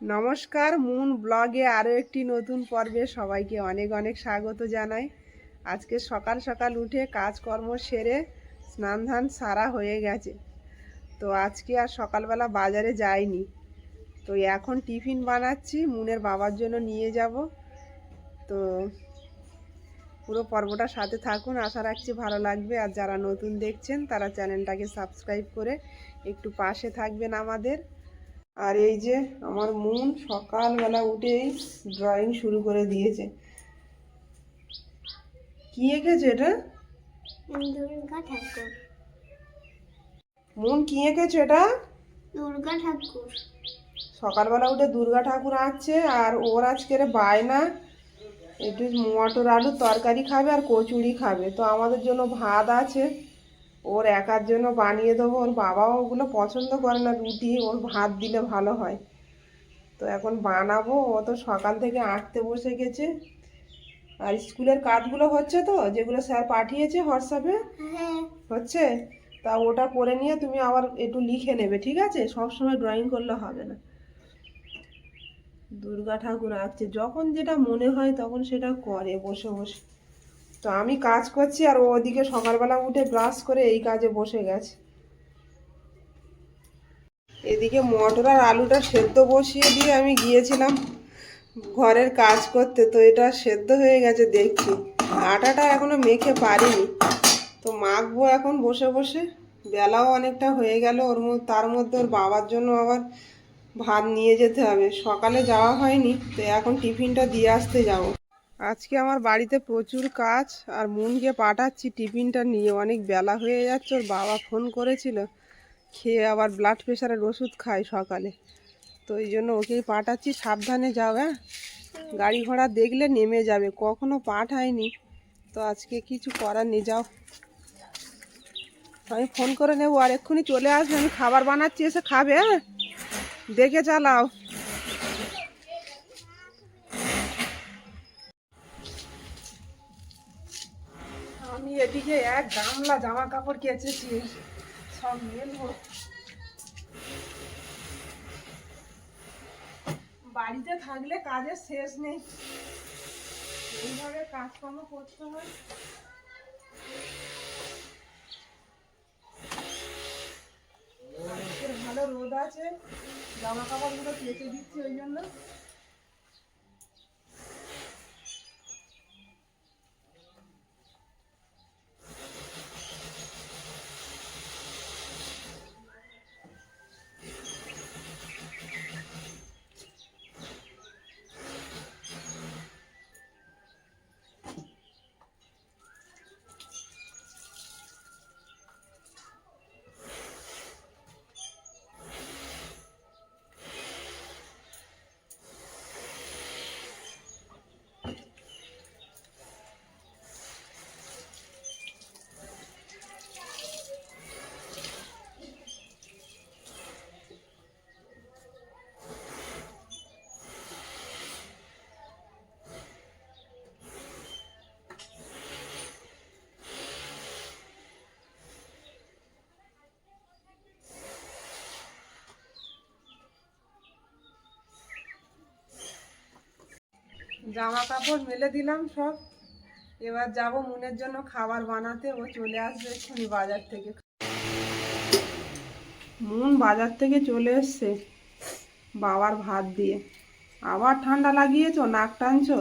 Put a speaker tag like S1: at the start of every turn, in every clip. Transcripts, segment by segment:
S1: নমস্কার, মুন ব্লগে আরও একটি নতুন পর্বে সবাইকে অনেক অনেক স্বাগত জানাই। আজকে সকাল সকাল উঠে কাজকর্ম সেরে স্নান ধান সারা হয়ে গেছে। তো আজকে আর সকালবেলা বাজারে যাইনি। তো এখন টিফিন বানাচ্ছি, মুনের বাবার জন্য নিয়ে যাব। তো পুরো পর্বটা সাথে থাকুন, আশা রাখছি ভালো লাগবে। আর যারা নতুন দেখছেন, তারা চ্যানেলটাকে সাবস্ক্রাইব করে একটু পাশে থাকবেন আমাদের। আর এই যে আমার মন সকালবেলা উঠেই ড্রয়িং শুরু করে দিয়েছে। কি এঁকেছে এটা?
S2: দুর্গা ঠাকুর।
S1: মন কি এঁকেছে এটা?
S2: দুর্গা ঠাকুর।
S1: সকালবেলা উঠে দুর্গা ঠাকুর আঁকছে আর ওর আজকের বায়না একটু মটর আলুর তরকারি খাবে আর কচুরি খাবে। তো আমাদের জন্য ভাত আছে। ওর একার জন্য বানিয়ে দেবো ওর বাবাও ওগুলো পছন্দ করে না রুটি ওর ভাত দিলে ভালো হয়। তো এখন বানাবো ও তো সকাল থেকে আঁকতে বসে গেছে। আর স্কুলের কাজগুলো হচ্ছে তো যেগুলো স্যার পাঠিয়েছে হোয়াটসঅ্যাপে?
S2: হ্যাঁ।
S1: হচ্ছে? তা ওটা করে নিয়ে তুমি আবার একটু লিখে নেবে ঠিক আছে? সব সময় ড্রয়িং করলে হবে না। দুর্গা ঠাকুর আঁকছে যখন যেটা মনে হয় তখন সেটা করে বসে বসে। তো আমি কাজ করছি আর ওদিকে সকালবেলা উঠে ব্রাশ করে এই কাজে বসে গেছে। এদিকে মটর আর আলুটা সেদ্ধ বসিয়ে দিয়ে আমি গিয়েছিলাম ঘরের কাজ করতে, তো এটা সেদ্ধ হয়ে গেছে দেখছি। আটাটা এখনও মেখে পারিনি। তো মাখবো এখন বসে বসে। বেলাও অনেকটা হয়ে গেল, ওর তার মধ্যে ওর বাবার জন্য আবার ভাত নিয়ে যেতে হবে। সকালে যাওয়া হয়নি, তো এখন টিফিনটা দিয়ে আসতে যাব। আজকে আমার বাড়িতে প্রচুর কাজ আর মনকে পাঠাচ্ছি টিফিনটা নিয়ে। অনেক বেলা হয়ে যাচ্ছে, ওর বাবা ফোন করেছিল। খেয়ে আবার ব্লাড প্রেশারের ওষুধ খায় সকালে। তো এই জন্য ওকেই পাঠাচ্ছি, সাবধানে যাও হ্যাঁ? গাড়ি ঘোড়া দেখলে নেমে যাবে, কখনো পাঠায়নি। তো আজকে কিছু করার নেই, যাও। আমি ফোন করে নেব, আর এক্ষুনি চলে আসবে, আমি খাবার বানাচ্ছি, এসে খাবে হ্যাঁ? দেখে চালাও। এক গামলা জামা কাপড় কেচেছি সব মেলবো। বাড়িতে থাকলে কাজের শেষ নেই। এইভাবে কাজকর্ম করতে হয়। ভালো রোদ আছে জামা কাপড়গুলো কেচে দিচ্ছি ওই জন্য। জামা কাপড় মেলে দিলাম সব। এবার যাব মুনের জন্য খাবার বানাতে। ও চলে আসবে এক্ষুনি বাজার থেকে। মুন বাজার থেকে চলে এসছে বাবার ভাত দিয়ে। আবার ঠান্ডা লাগিয়েছো নাক টানছো?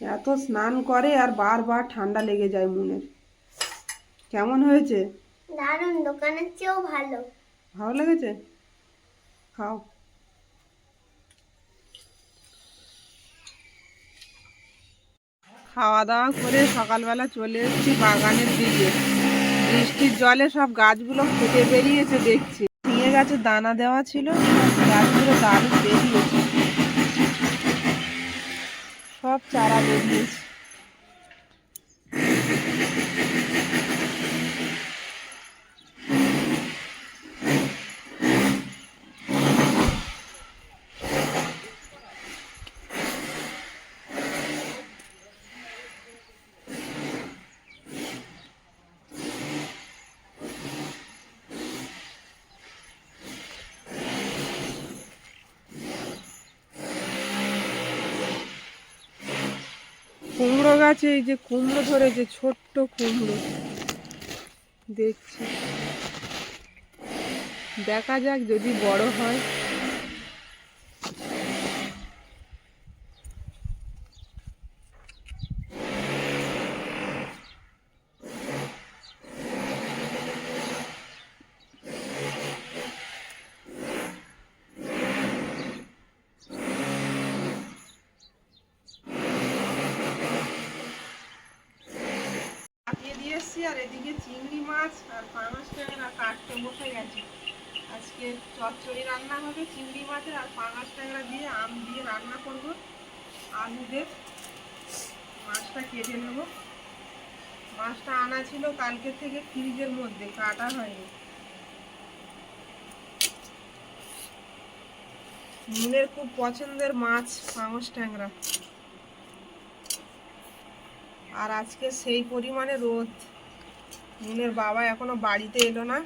S1: এত স্নান করে আর বারবার ঠান্ডা লেগে যায় মুনের। কেমন হয়েছে?
S2: দারুণ দোকানের চেয়েও ভালো।
S1: ভালো লেগেছে? খাও। খাওয়া দাওয়া করে সকালবেলা চলে এসেছি বাগানের দিকে। বৃষ্টির জলে সব গাছগুলো ফেটে বেরিয়েছে দেখছি। নিয়ে গাছে দানা দেওয়া ছিল, গাছগুলো দারুণ বেরিয়েছে। সব চারা বেরিয়েছে। গাছে এই যে কুমড়ো ধরেছে ছোট্ট কুমড়ো। দেখছি। দেখা যাক যদি বড় হয়। এসছি, আর এদিকে চিংড়ি মাছ আর পাঙাশ ট্যাংরা কাটতে বসে গেছে। আজকে চচ্চড়ি রান্না হবে, চিংড়ি মাছের আর পাঙাশ ট্যাংরা দিয়ে আম দিয়ে রান্না করব আলু মাছটা কেটে নেব। মাছটা আনা ছিল কালকে থেকে ফ্রিজের মধ্যে, কাটা হয়নি। মুনের খুব পছন্দের মাছ পাঙাশ ট্যাংরা। আর আজকে সেই পরিমাণে রোদ। মুনের বাবা এখনও বাড়িতে এলো না।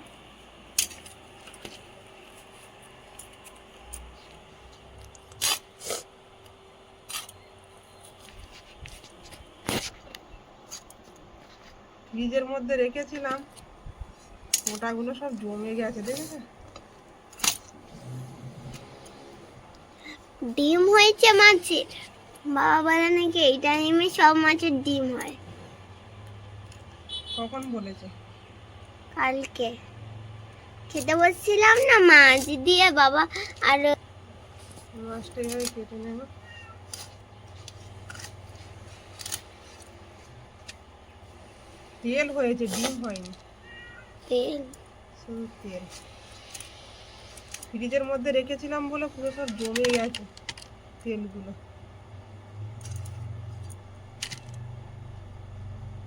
S1: ফ্রিজের মধ্যে রেখেছিলাম। ওটাগুলো সব জমে গেছে, দেখেছে?
S2: ডিম হয়েছে মাছের। বাবা বলে নাকি এই টাইমে সব মাছের ডিম হয়।
S1: কখন বলেছে?
S2: কালকে। খেতে বসছিলাম না মাছ দিয়ে বাবা আর
S1: মাছটা এভাবে কেটে নেব। তেল হয়েছে ডিম হয়নি।
S2: তেল।
S1: শুধু তেল। ফ্রিজের মধ্যে রেখেছিলাম বলে পুরো সব জমে গেছে তেলগুলো।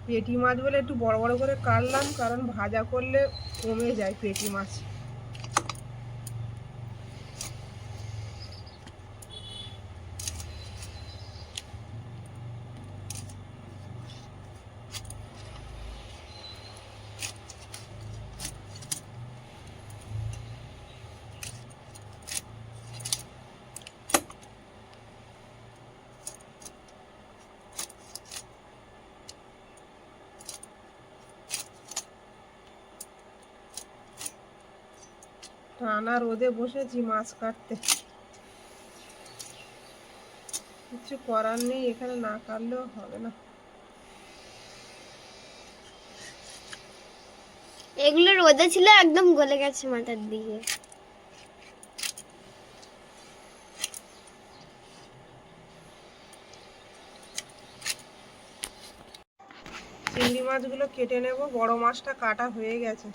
S1: পেটি মাছ বলে একটু বড় বড় করে কাটলাম, কারণ ভাজা করলে কমে যায় পেটি মাছ। টানা রোদে বসেছি মাছ কাটতে। কিছু করার নেই এখানে না কাটলেও হবে না।
S2: এগুলো রোদে ছিল একদম গলে গেছে মাথার দিকে।
S1: চিংড়ি মাছগুলো কেটে নেব বড় মাছটা কাটা হয়ে গেছে।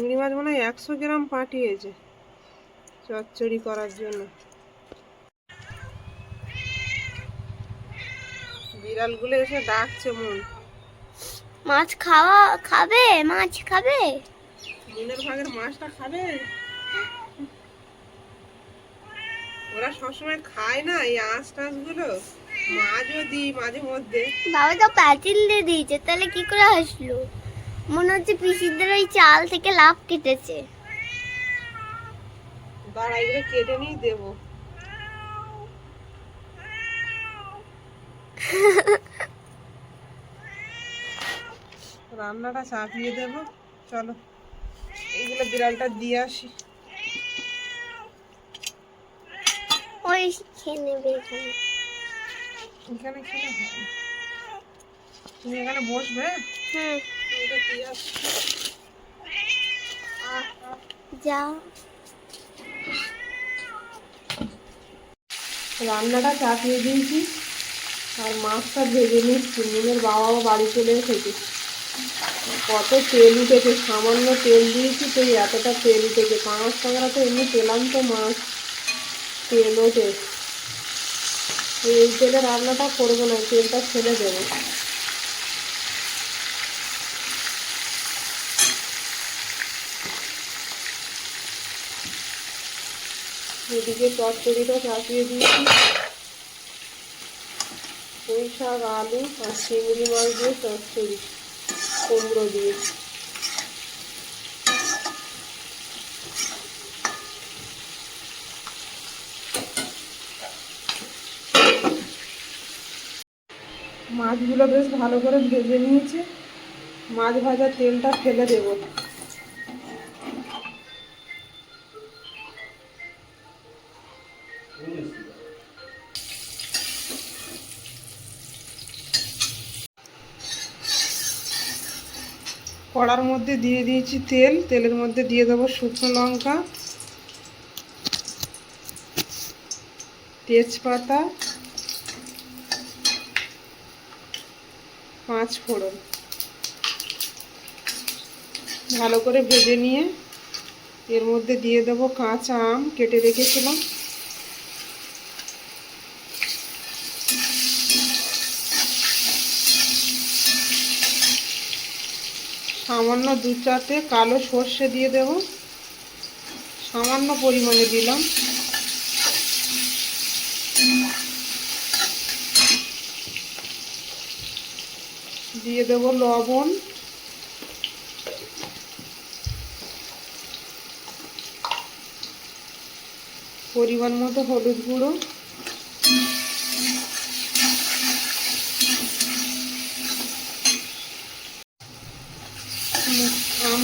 S1: চিংড়ি মাছ মনে হয় একশো গ্রাম পাঠিয়েছে চচ্চড়ি করার জন্য। বিড়ালগুলো এসে ডাকছে মন।
S2: মাছ খাওয়া খাবে? মাছ খাবে?
S1: মনের ভাগের মাছটা খাবে? ওরা সবসময় খায় না এই আঁশ টাঁশগুলো। মাছও দিই মাঝে মধ্যে।
S2: বাবা তো প্যাচিল দিয়ে দিয়েছে তাহলে কি করে হাসলো মনে হচ্ছে পিসিদের ওই চাল থেকে লাভ কেটেছে।
S1: দাঁড়া এগুলো কেটে নিয়ে দেবো। রান্নাটা চাপিয়ে দেব। চলো এইগুলো বিড়ালটা দিয়ে আসি।
S2: ওই খেয়ে নেবে এখানে।
S1: এখানে খেলে তুমি এখানে বসবে?
S2: হ্যাঁ।
S1: রান্নাটা চাপিয়ে দিয়েছি। আর মাছটা ভেজে নিচ্ছি নুনের বাবাও বাড়ি চলে এসেছে। কত তেল উঠেছে। সামান্য তেল দিয়েছি তো এতটা তেল উঠেছে। পাঁচ টাকাটা তো এমনি পেলাম তো মাছ। তেল ওঠে। এই তেলে রান্নাটা করব না, তেলটা ফেলে দেবো। এদিকে তরকারিটা চাপিয়ে দিয়েছি। পুঁই শাক, আলু আর চিংড়ি মাছ দিয়ে চচ্চড়ি কুমড়ো দিয়ে। মাছগুলো বেশ ভালো করে ভেজে নিয়েছে। মাছ ভাজার তেলটা ফেলে দেবো। কড়ার মধ্যে দিয়ে দিয়েছি তেল। তেলের মধ্যে দিয়ে দেবো শুকনো লঙ্কা, তেজপাতা, পাঁচ ফোড়ন। ভালো করে ভেজে নিয়ে এর মধ্যে দিয়ে দেবো কাঁচা আম, কেটে রেখেছিলাম। সামান্য দু চারটে কালো সর্ষে দিয়ে দেব। সামান্য পরিমাণে দিলাম। দিয়ে দেব লবণ। পরিমাণ মতো হলুদ গুঁড়ো।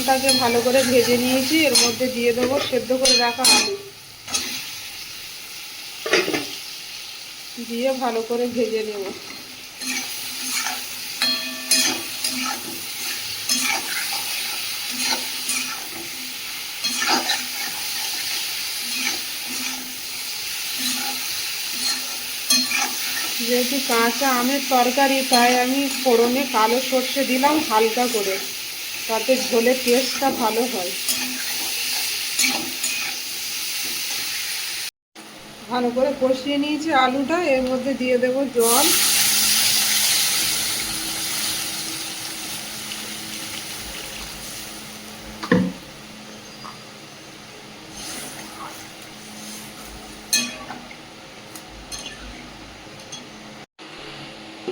S1: আমটাকে ভালো করে ভেজে নিয়েছি, এর মধ্যে দিয়ে দেবো, সেদ্ধ করে রাখা আলু দিয়ে ভালো করে ভেজে নেব। যেহেতু কাঁচা আমের তরকারি, তাই আমি ফোড়নে কালো সর্ষে দিলাম হালকা করে। তাতে ঝোলের টেস্টটা ভালো হয়। ভালো করে কষিয়ে নিয়েছি আলুটা, এর মধ্যে দিয়ে দেব জল।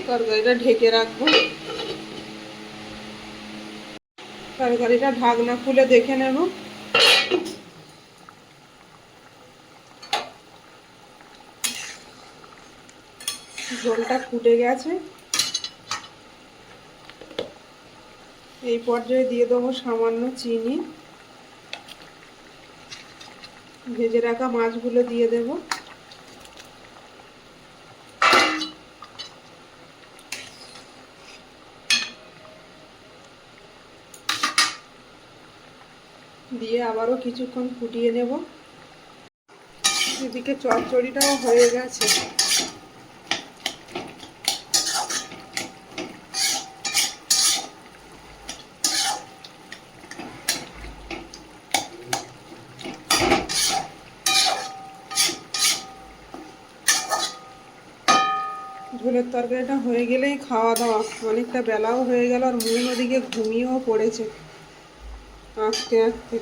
S1: তরকারিটা ঢেকে রাখব। তরকারিটা ঢাকনা খুলে দেখে নেব। ঝোলটা ফুটে গেছে। এই পর্যায়ে দিয়ে দেবো সামান্য চিনি। ভেজে রাখা মাছগুলো দিয়ে দেব। দিয়ে আবারও কিছুক্ষণ ফুটিয়ে নেব। এদিকে চচ্চড়িটাও হয়ে গেছে। ঝোলের তরকারিটা হয়ে গেলেই খাওয়া দাওয়া। অনেকটা বেলাও হয়ে গেল আর মন ওদিকে ঘুমিয়েও পড়েছে। আঁকতে আঁকতে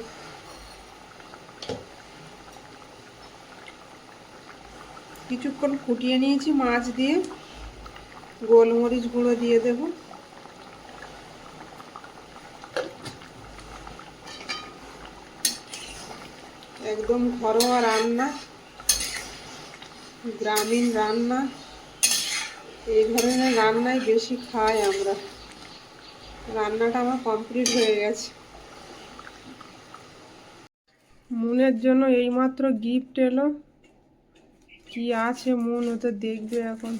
S1: কিছুক্ষণ ফুটিয়ে নিয়েছি মাছ দিয়ে। গোলমরিচ গুঁড়ো দিয়ে দেব। একদম ঘরোয়া রান্না। গ্রামীণ রান্না। এই ধরনের রান্নাই বেশি খাই আমরা। রান্নাটা আমার কমপ্লিট হয়ে গেছে। মুনের জন্য এইমাত্র গিফট এলো। কি আছে মন ও তো দেখবে এখন।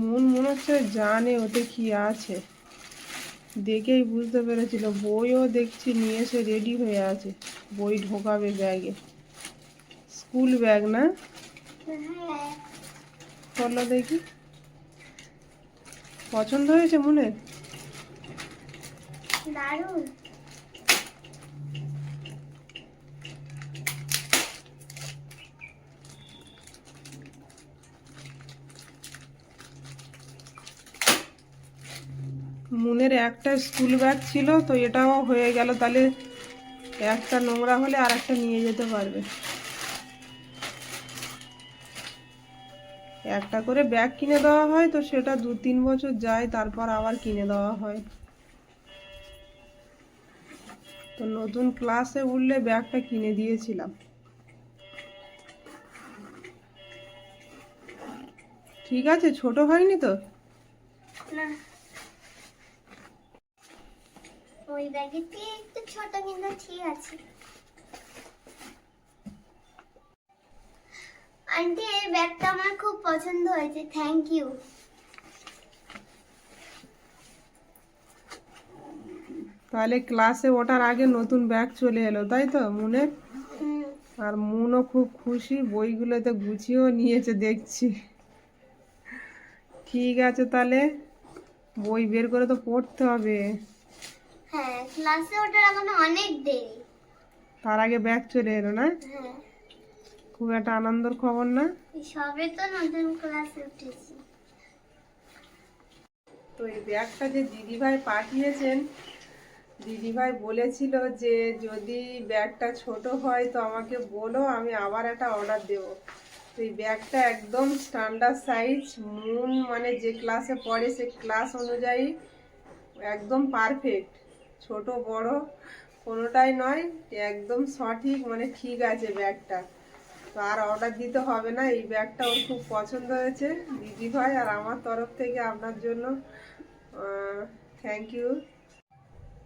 S1: মন মনে হচ্ছে জানে ওতে কি আছে। দেখেই বুঝতে পেরেছিল। বইও দেখছি নিয়ে এসে রেডি হয়ে আছে। বই ঢোকাবে ব্যাগে স্কুল ব্যাগ না? চলো দেখি। পছন্দ হয়েছে মনে
S2: দারুণ।
S1: মুনের একটা স্কুল ব্যাগ ছিল, তো এটাও হয়ে গেল। তাহলে একটা নোংরা হলে আর একটা নিয়ে যেতে পারবে। একটা করে ব্যাগ কিনে দেওয়া হয়, তো সেটা দু তিন বছর যায়, তারপর আবার কিনে দেওয়া হয়। নতুন ক্লাসে উঠলে ব্যাগটা কিনে দিয়েছিলাম। ঠিক আছে, ছোট হয়নি তো?
S2: ওই ঠিক আছে। আন্টি, এই ব্যাগটা আমার খুব পছন্দ হয়েছে থ্যাংক ইউ
S1: তাহলে ক্লাসে ওঠার আগে নতুন ব্যাগ চলে এলো তাই তো মনে? আর মনও খুব খুশি বইগুলোতে গুছিয়েও নিয়েছে দেখছি। ঠিক আছে তাহলে বই বের করে তো পড়তে হবে।
S2: হ্যাঁ ক্লাসে ওঠার এখনও অনেক দেরি।
S1: তার আগে ব্যাগ চলে এলো না?
S2: হ্যাঁ।
S1: খুব একটা আনন্দর খবর না?
S2: সবে তো নতুন ক্লাসে উঠেছি।
S1: তো এই ব্যাগটা যে দিদিভাই পাঠিয়েছেন দিদিভাই বলেছিল যে যদি ব্যাগটা ছোট হয় তো আমাকে বলো, আমি আবার একটা অর্ডার দেবো। তো এই ব্যাগটা একদম স্ট্যান্ডার্ড সাইজ মুন মানে যে ক্লাসে পড়ে সে ক্লাস অনুযায়ী একদম পারফেক্ট ছোট, বড়, কোনোটাই নয়, একদম সঠিক মানে ঠিক আছে ব্যাগটা। তো আর অর্ডার দিতে হবে না, এই ব্যাগটা ওর খুব পছন্দ হয়েছে। দিদিভাই আর আমার তরফ থেকে আপনার জন্য থ্যাংক ইউ